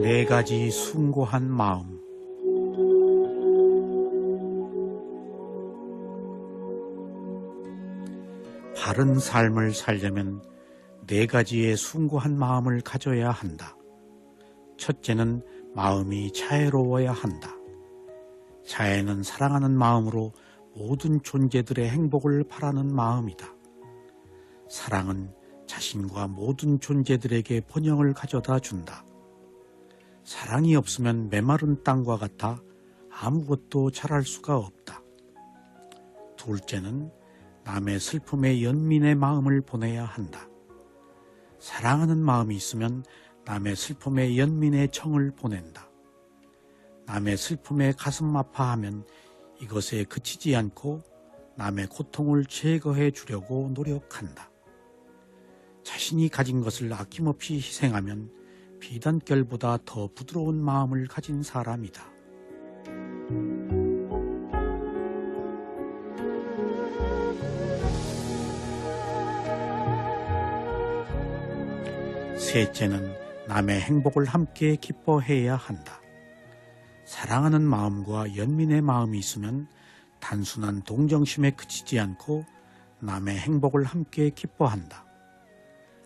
네 가지 숭고한 마음. 바른 삶을 살려면 네 가지의 숭고한 마음을 가져야 한다. 첫째는 마음이 자애로워야 한다. 자애는 사랑하는 마음으로 모든 존재들의 행복을 바라는 마음이다. 사랑은 자신과 모든 존재들에게 번영을 가져다 준다. 사랑이 없으면 메마른 땅과 같아 아무것도 잘할 수가 없다. 둘째는 남의 슬픔에 연민의 마음을 보내야 한다. 사랑하는 마음이 있으면 남의 슬픔에 연민의 청을 보낸다. 남의 슬픔에 가슴 아파하면 이것에 그치지 않고 남의 고통을 제거해 주려고 노력한다. 자신이 가진 것을 아낌없이 희생하면 비단결보다 더 부드러운 마음을 가진 사람이다. 셋째는 남의 행복을 함께 기뻐해야 한다. 사랑하는 마음과 연민의 마음이 있으면 단순한 동정심에 그치지 않고 남의 행복을 함께 기뻐한다.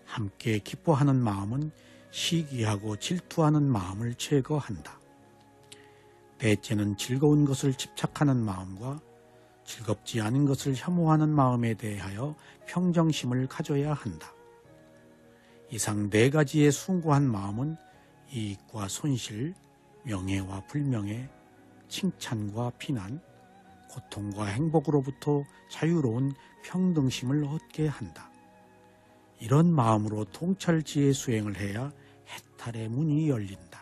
함께 기뻐하는 마음은 시기하고 질투하는 마음을 제거한다. 넷째는 즐거운 것을 집착하는 마음과 즐겁지 않은 것을 혐오하는 마음에 대하여 평정심을 가져야 한다. 이상 네 가지의 숭고한 마음은 이익과 손실, 명예와 불명예, 칭찬과 비난, 고통과 행복으로부터 자유로운 평등심을 얻게 한다. 이런 마음으로 통찰지혜 수행을 해야 해탈의 문이 열린다.